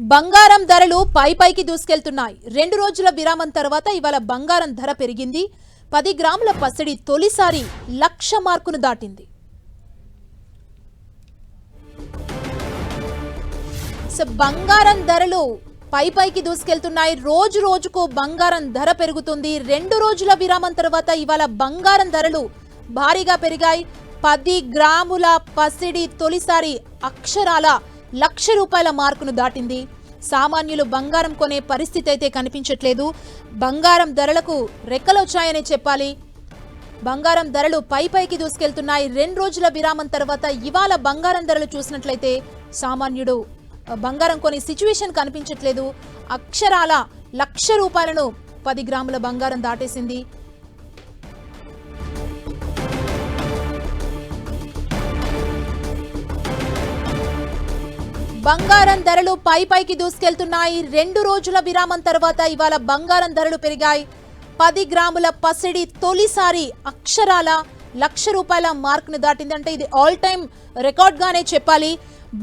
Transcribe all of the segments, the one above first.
బంగారం ధరలు పై పైకి దూసుకెళ్తున్నాయి. రెండు రోజుల విరామం తర్వాత ఇవాళ బంగారం ధర పెరిగింది. పది గ్రాముల పసిడి తొలిసారి లక్ష మార్కును దాటింది. సో బంగారం ధరలు పై పైకి దూసుకెళ్తున్నాయి. రోజు రోజుకు బంగారం ధర పెరుగుతుంది. రెండు రోజుల విరామం తర్వాత ఇవాళ బంగారం ధరలు భారీగా పెరిగాయి. పది గ్రాముల పసిడి తొలిసారి అక్షరాల లక్ష రూపాయల మార్కును దాటింది. సామాన్యులు బంగారం కొనే పరిస్థితి అయితే కనిపించట్లేదు. బంగారం ధరలకు రెక్కలొచ్చాయనే చెప్పాలి. బంగారం ధరలు పై పైకి దూసుకెళ్తున్నాయి. రెండు రోజుల విరామం తర్వాత ఇవాళ బంగారం ధరలు చూసినట్లయితే సామాన్యుడు బంగారం కొని సిచ్యువేషన్ కనిపించట్లేదు. అక్షరాల లక్ష రూపాయలను పది గ్రాముల బంగారం దాటేసింది. బంగారం ధరలు పై పైకి దూసుకెళ్తున్నాయి. రెండు రోజుల విరామం తర్వాత ఇవాళ బంగారం ధరలు పెరిగాయి. పది గ్రాముల పసిడి తొలిసారి అక్షరాల లక్ష రూపాయల మార్కును దాటింది. అంటే ఇది ఆల్ టైమ్ రికార్డ్ గానే చెప్పాలి.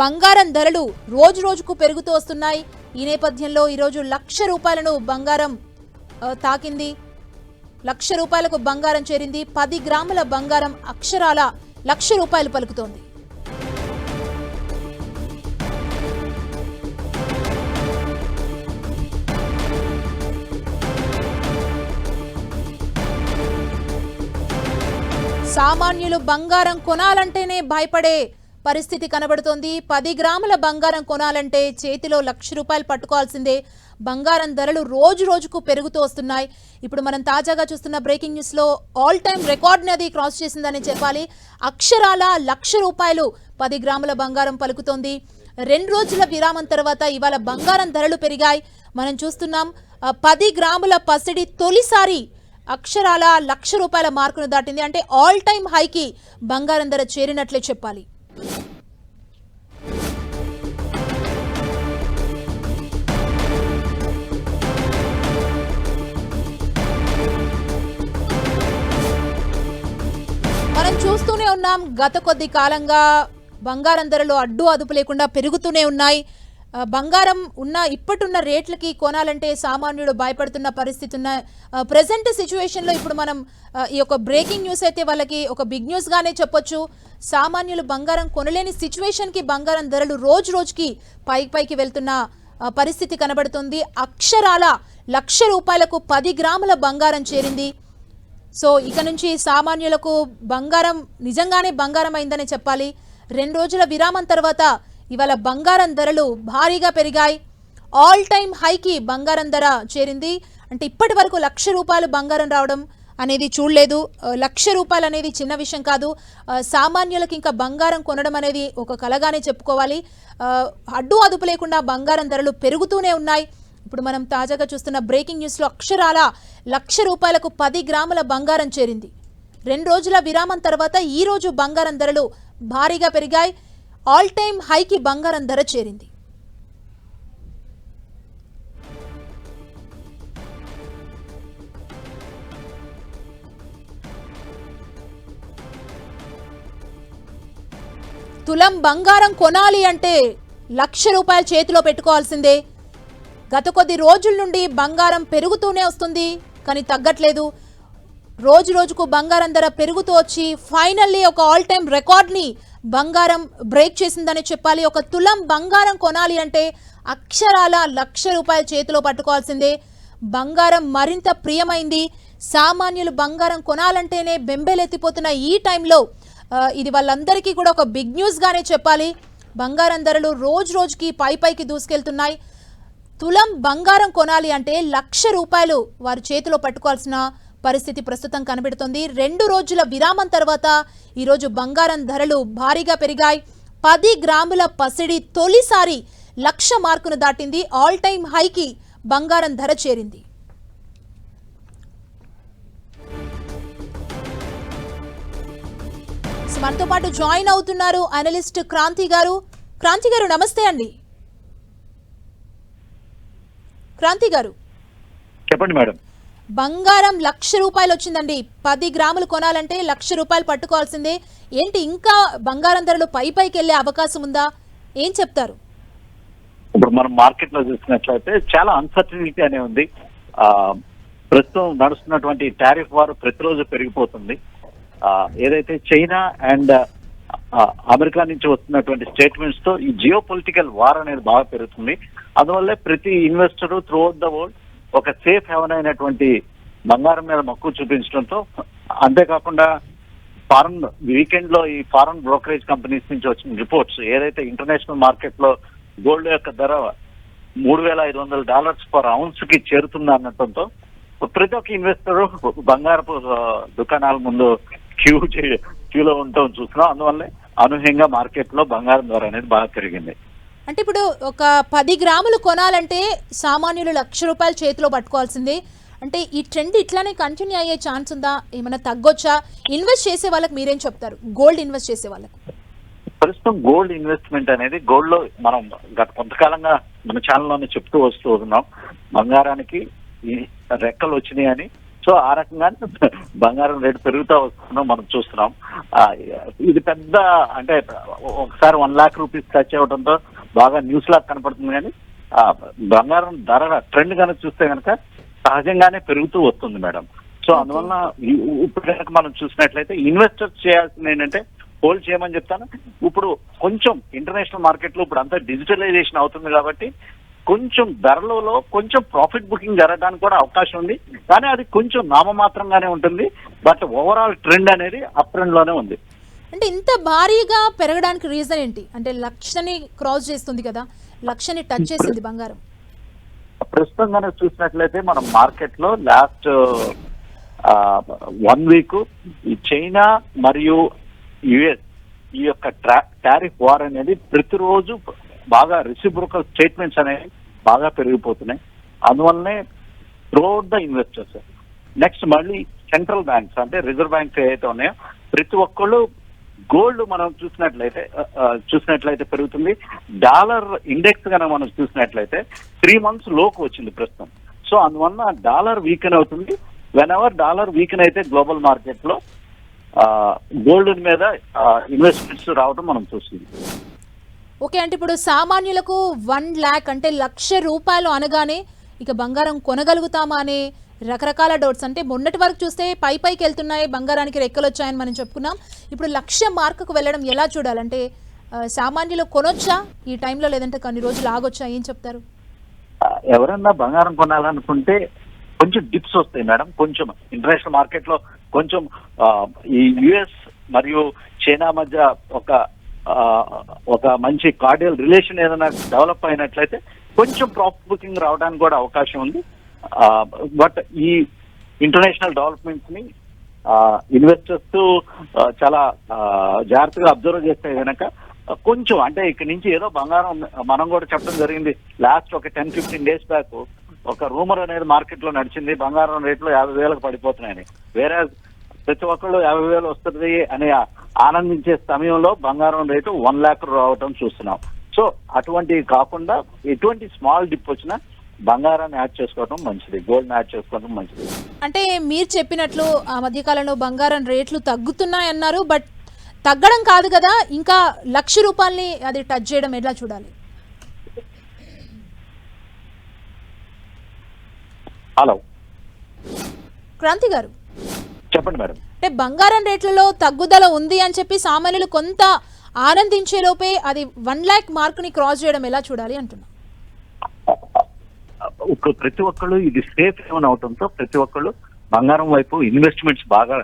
బంగారం ధరలు రోజు రోజుకు పెరుగుతూ వస్తున్నాయి. ఈ నేపథ్యంలో ఈరోజు లక్ష రూపాయలను బంగారం తాకింది. లక్ష రూపాయలకు బంగారం చేరింది. పది గ్రాముల బంగారం అక్షరాల లక్ష రూపాయలు పలుకుతోంది. సామాన్యులు బంగారం కొనాలంటేనే భయపడే పరిస్థితి కనబడుతోంది. పది గ్రాముల బంగారం కొనాలంటే చేతిలో లక్ష రూపాయలు పట్టుకోవాల్సిందే. బంగారం ధరలు రోజు రోజుకు పెరుగుతూ వస్తున్నాయి. ఇప్పుడు మనం తాజాగా చూస్తున్న బ్రేకింగ్ న్యూస్లో ఆల్ టైమ్ రికార్డ్ని అది క్రాస్ చేసిందని చెప్పాలి. అక్షరాల లక్ష రూపాయలు పది గ్రాముల బంగారం పలుకుతోంది. రెండు రోజుల విరామం తర్వాత ఇవాళ బంగారం ధరలు పెరిగాయి. మనం చూస్తున్నాం పది గ్రాముల పసిడి తొలిసారి అక్షరాల లక్ష రూపాయల మార్కును దాటింది. అంటే ఆల్ టైమ్ హైకి బంగారం ధర చేరినట్లే చెప్పాలి. మనం చూస్తూనే ఉన్నాం గత కొద్ది కాలంగా బంగారం ధరలు అడ్డు అదుపు లేకుండా పెరుగుతూనే ఉన్నాయి. బంగారం ఉన్న ఇప్పటిన్న రేట్లకి కొనాలంటే సామాన్యుడు భయపడుతున్న పరిస్థితి ఉన్న ప్రజెంట్ సిచ్యువేషన్లో ఇప్పుడు మనం ఈ యొక్క బ్రేకింగ్ న్యూస్ అయితే వాళ్ళకి ఒక బిగ్ న్యూస్గానే చెప్పొచ్చు. సామాన్యులు బంగారం కొనలేని సిచ్యువేషన్కి బంగారం ధరలు రోజు రోజుకి పైకి పైకి వెళ్తున్న పరిస్థితి కనబడుతుంది. అక్షరాల లక్ష రూపాయలకు పది గ్రాముల బంగారం చేరింది. సో ఇక నుంచి సామాన్యులకు బంగారం నిజంగానే బంగారం అయిందని చెప్పాలి. రెండు రోజుల విరామం తర్వాత ఇవాళ బంగారం ధరలు భారీగా పెరిగాయి. ఆల్ టైమ్ హైకి బంగారం ధర చేరింది. అంటే ఇప్పటి వరకు లక్ష రూపాయలు బంగారం రావడం అనేది చూడలేదు. Uh, లక్ష రూపాయలు అనేది చిన్న విషయం కాదు. Uh, సామాన్యులకు ఇంకా బంగారం కొనడం అనేది ఒక కలగానే చెప్పుకోవాలి. Uh, అడ్డు అదుపు లేకుండా బంగారం ధరలు పెరుగుతూనే ఉన్నాయి. ఇప్పుడు మనం తాజాగా చూస్తున్న బ్రేకింగ్ న్యూస్లో అక్షరాల లక్ష రూపాయలకు పది గ్రాముల బంగారం చేరింది. రెండు రోజుల విరామం తర్వాత ఈ రోజు బంగారం ధరలు భారీగా పెరిగాయి. ఆల్ టైమ్ హైకి బంగారం ధర చేరింది. తులం బంగారం కొనాలి అంటే లక్ష రూపాయలు చేతిలో పెట్టుకోవాల్సిందే. గత కొద్ది రోజుల నుండి బంగారం పెరుగుతూనే వస్తుంది కానీ తగ్గట్లేదు. రోజు రోజుకు బంగారం ధర పెరుగుతూ వచ్చి ఫైనల్లీ ఒక ఆల్ టైమ్ రికార్డ్ని బంగారం బ్రేక్ చేసిందని చెప్పాలి. ఒక తులం బంగారం కొనాలి అంటే అక్షరాల లక్ష రూపాయల చేతిలో పట్టుకోవాల్సిందే. బంగారం మరింత ప్రియమైంది. సామాన్యులు బంగారం కొనాలంటేనే బెంబేలెత్తిపోతున్న ఈ టైంలో ఇది వాళ్ళందరికీ కూడా ఒక బిగ్ న్యూస్గానే చెప్పాలి. బంగారం ధరలు రోజు రోజుకి పై పైకి దూసుకెళ్తున్నాయి. తులం బంగారం కొనాలి అంటే లక్ష రూపాయలు వారి చేతిలో పట్టుకోవాల్సిన పరిస్థితి ప్రస్తుతం కనబడుతుంది రెండు రోజుల విరామం తర్వాత ఈరోజు బంగారం ధరలు భారీగా పెరిగాయి. పది గ్రాముల పసిడి తొలిసారి లక్ష మార్కును దాటింది. ఆల్ టైమ్ హైకి బంగారం ధర చేరింది. మనతో పాటు జాయిన్ అవుతున్నారు అనలిస్ట్ క్రాంతి గారు. క్రాంతి గారు నమస్తే అండి. క్రాంతి గారు. చెప్పండి మేడం. బంగారం లక్ష రూపాయలు వచ్చిందండి. పది గ్రాములు కొనాలంటే లక్ష రూపాయలు పట్టుకోవాల్సిందే. ఏంటి ఇంకా బంగారం ధరలు పై పైకి వెళ్ళే అవకాశం ఉందా? ఏం చెప్తారు? ఇప్పుడు మనం మార్కెట్లో చూసినట్లయితే చాలా అన్సర్టనిటీ అనే ఉంది. ఆ, ప్రస్తుతం నడుస్తున్నటువంటి టారిఫ్ వారు ప్రతిరోజు పెరిగిపోతుంది. ఆ, ఏదైతే చైనా అండ్ అమెరికా నుంచి వస్తున్నటువంటి స్టేట్మెంట్స్తో ఈ జియో పొలిటికల్ వార్ అనేది బాగా పెరుగుతుంది. అందువల్లే ప్రతి investor throughout the world ఒక సేఫ్ హెవెన్ అయినటువంటి బంగారం మీద మక్కువ చూపించడంతో అంతేకాకుండా ఫారెన్ వీకెండ్లో ఈ ఫారెన్ బ్రోకరేజ్ కంపెనీస్ నుంచి వచ్చిన రిపోర్ట్స్ ఏదైతే ఇంటర్నేషనల్ మార్కెట్లో గోల్డ్ యొక్క ధర మూడు వేల ఐదు వందల డాలర్స్ పర్ అవున్స్కి చేరుతుంది అనటంతో ప్రతి ఒక్క ఇన్వెస్టర్ బంగారపు దుకాణాల ముందు క్యూ క్యూలో ఉండటం చూస్తున్నాం. అందువల్లే అనూహ్యంగా మార్కెట్లో బంగారం ధర అనేది బాగా పెరిగింది. అంటే ఇప్పుడు ఒక పది గ్రాములు కొనాలంటే సామాన్యులు లక్ష రూపాయలు చేతిలో పట్టుకోవాల్సిందే. అంటే ఈ ట్రెండ్ ఇట్లానే కంటిన్యూ అయ్యే ఛాన్స్ ఉందా? ఏమైనా తగ్గొచ్చా? ఇన్వెస్ట్ చేసే వాళ్ళకి మీరేం చెప్తారు? గోల్డ్ ఇన్వెస్ట్ చేసే వాళ్ళకి. ప్రస్తుతం గోల్డ్ ఇన్వెస్ట్మెంట్ అనేది గోల్డ్లో మనం గత కొంతకాలంగా మన ఛానల్లోనే చెప్తూ వస్తూ ఉన్నాం. బంగారానికి ఈ రెక్కలు వచ్చినాయి అని. సో ఆ రకంగా బంగారం రేటు పెరుగుతూ వస్తున్నాం మనం చూస్తున్నాం. ఇది పెద్ద అంటే ఒకసారి వన్ లాక్ రూపీస్ టచ్ అవ్వడంతో బాగా న్యూస్ లాగా కనపడుతుంది కానీ ఆ, బంగారం ధర ట్రెండ్ కనుక చూస్తే కనుక సహజంగానే పెరుగుతూ వస్తుంది మేడం. సో అందువల్ల ఇప్పుడు కనుక మనం చూసినట్లయితే ఇన్వెస్టర్స్ చేయాల్సింది ఏంటంటే హోల్డ్ చేయమని చెప్తాను. ఇప్పుడు కొంచెం ఇంటర్నేషనల్ మార్కెట్లో ఇప్పుడు అంతా డిజిటలైజేషన్ అవుతుంది కాబట్టి కొంచెం ధరలలో కొంచెం ప్రాఫిట్ బుకింగ్ జరగడానికి కూడా అవకాశం ఉంది. కానీ అది కొంచెం నామమాత్రంగానే ఉంటుంది. బట్ ఓవరాల్ ట్రెండ్ అనేది అప్ ట్రెండ్లోనే ఉంది. అంటే ఇంత భారీగా పెరగడానికి రీజన్ ఏంటి? అంటే లక్షని క్రాస్ చేస్తుంది కదా లక్షని టచ్ చేసింది బంగారం. ప్రస్తుతం కనుక చూసినట్లయితే మనం మార్కెట్లో లాస్ట్ వన్ వీక్ చైనా మరియు యుఎస్ ఈ యొక్క టారిఫ్ వార్ అనేది ప్రతిరోజు బాగా రిసిప్రోకల్ స్టేట్మెంట్స్ అనేవి బాగా పెరిగిపోతున్నాయి. అందువల్లనే త్రూఅవుట్ ద ఇన్వెస్టర్స్ నెక్స్ట్ మళ్ళీ సెంట్రల్ బ్యాంక్స్ అంటే రిజర్వ్ బ్యాంక్స్ ఏవైతే ఉన్నాయో ప్రతి ఒక్కళ్ళు గోల్డ్ మనం చూసినట్లయితే చూసినట్లయితే పెరుగుతుంది. డాలర్ ఇండెక్స్ కనుక మనం చూసినట్లయితే త్రీ మంత్స్లోకి వచ్చింది ప్రస్తుతం. సో అందువల్ల డాలర్ వీకెన్ అవుతుంది. వెన్ ఎవర్ డాలర్ వీకెన్ అయితే గ్లోబల్ మార్కెట్లో గోల్డ్ మీద ఇన్వెస్ట్మెంట్స్ రావడం మనం చూస్తుంది ఓకే అంటే ఇప్పుడు సామాన్యులకు వన్ ల్యాక్ అంటే లక్ష రూపాయలు అనగానే ఇక బంగారం కొనగలుగుతామా అనే రకరకాల డౌట్స్. అంటే మొన్నటి వరకు చూస్తే పై పైకి వెళ్తున్నాయి బంగారానికి రెక్కలు వచ్చాయని మనం చెప్పుకున్నాం. ఇప్పుడు లక్ష మార్కుకు వెళ్ళడం ఎలా చూడాలంటే సామాన్యులు కొనొచ్చా? ఈ టైంలో లేదంటే కొన్ని రోజులు ఆగొచ్చా? ఏం చెప్తారు? ఎవరన్నా బంగారం కొనాలనుకుంటే కొంచెం డిప్స్ వస్తాయి మేడం. కొంచెం ఇంటర్నేషనల్ మార్కెట్లో కొంచెం ఈ యుఎస్ మరియు చైనా మధ్య ఒక ఒక మంచి కార్డియల్ రిలేషన్ ఏదైనా డెవలప్ అయినట్లయితే కొంచెం ప్రాఫిట్ బుకింగ్ రావడానికి కూడా అవకాశం ఉంది. బట్ ఈ ఇంటర్నేషనల్ డెవలప్మెంట్స్ని ఇన్వెస్టర్స్ చాలా జాగ్రత్తగా అబ్జర్వ్ చేస్తే కనుక కొంచెం అంటే ఇక్కడ నుంచి ఏదో బంగారం మనం కూడా చెప్పడం జరిగింది. లాస్ట్ ఒక టెన్ ఫిఫ్టీన్ డేస్ బ్యాక్ ఒక రూమర్ అనేది మార్కెట్లో నడిచింది బంగారం రేట్లు యాభై వేలకు పడిపోతున్నాయని. వేరే ప్రతి ఒక్కళ్ళు యాభై వేలు వస్తుంది అని ఆనందించే సమయంలో బంగారం రేటు వన్ ల్యాక్ రావటం చూస్తున్నాం. సో అటువంటివి కాకుండా ఎటువంటి స్మాల్ డిప్ వచ్చినా బంగారాన్ని యాడ్ చేసుకోవడం మంచిది గోల్డ్ యాడ్ చేసుకోవడం మంచిది. అంటే మీరు చెప్పినట్లు ఆ మధ్యకాలంలో బంగారం రేట్లు తగ్గుతున్నాయి అన్నారు బట్ తగ్గడం కాదు కదా ఇంకా లక్ష రూపాయలని అది టచ్ చేయడం ఎలా చూడాలి? హలో. క్రాంతి గారు. చెప్పండి మేడం. అంటే బంగారం రేట్లలో తగ్గుదల ఉంది అని చెప్పి సామాన్యులు కొంత ఆనందించే లోపే అది వన్ ల్యాక్ మార్క్ని క్రాస్ చేయడం ఎలా చూడాలి అంటున్నా. ఒక ప్రతి ఒక్కళ్ళు ఇది సేఫ్ ఏమైనా అవటంతో ప్రతి ఒక్కళ్ళు బంగారం వైపు ఇన్వెస్ట్మెంట్స్ బాగా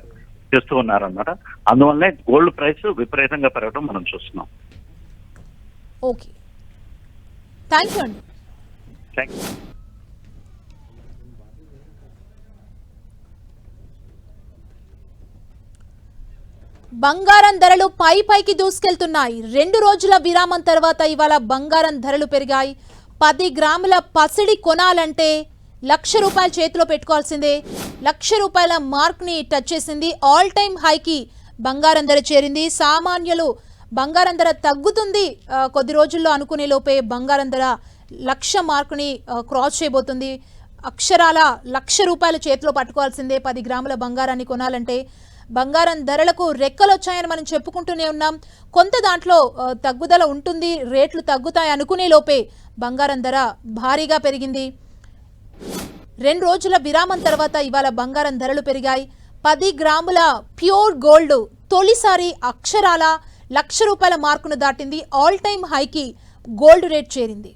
చేస్తూ ఉన్నారన్నమాట. అందువల్లనే గోల్డ్ ప్రైస్ విపరీతంగా పెరగడం మనం చూస్తున్నాం. ఓకే థ్యాంక్ యూ అండి థ్యాంక్ యూ బంగారం ధరలు పై పైకి దూసుకెళ్తున్నాయి. రెండు రోజుల విరామం తర్వాత ఇవాళ బంగారం ధరలు పెరిగాయి. పది గ్రాముల పసిడి కొనాలంటే లక్ష రూపాయలు చేతిలో పెట్టుకోవాల్సిందే. లక్ష రూపాయల మార్క్ని టచ్ చేసింది ఆల్ టైమ్ హైకి బంగారం ధర చేరింది. సామాన్యులు బంగారం ధర తగ్గుతుంది కొద్ది రోజుల్లో అనుకునే లోపే బంగారం ధర లక్ష మార్కుని క్రాస్ చేయబోతుంది. అక్షరాల లక్ష రూపాయలు చేతిలో పట్టుకోవాల్సిందే. పది గ్రాముల బంగారాన్ని కొనాలంటే బంగారం ధరలకు రెక్కలు వచ్చాయని మనం చెప్పుకుంటూనే ఉన్నాం. కొంత దాంట్లో తగ్గుదల ఉంటుంది రేట్లు తగ్గుతాయి అనుకునే లోపే బంగారం ధర భారీగా పెరిగింది. రెండు రోజుల విరామం తర్వాత ఇవాళ బంగారం ధరలు పెరిగాయి. పది గ్రాముల ప్యూర్ గోల్డ్ తొలిసారి అక్షరాల లక్ష రూపాయల మార్కును దాటింది. ఆల్ టైమ్ హైకి గోల్డ్ రేట్ చేరింది.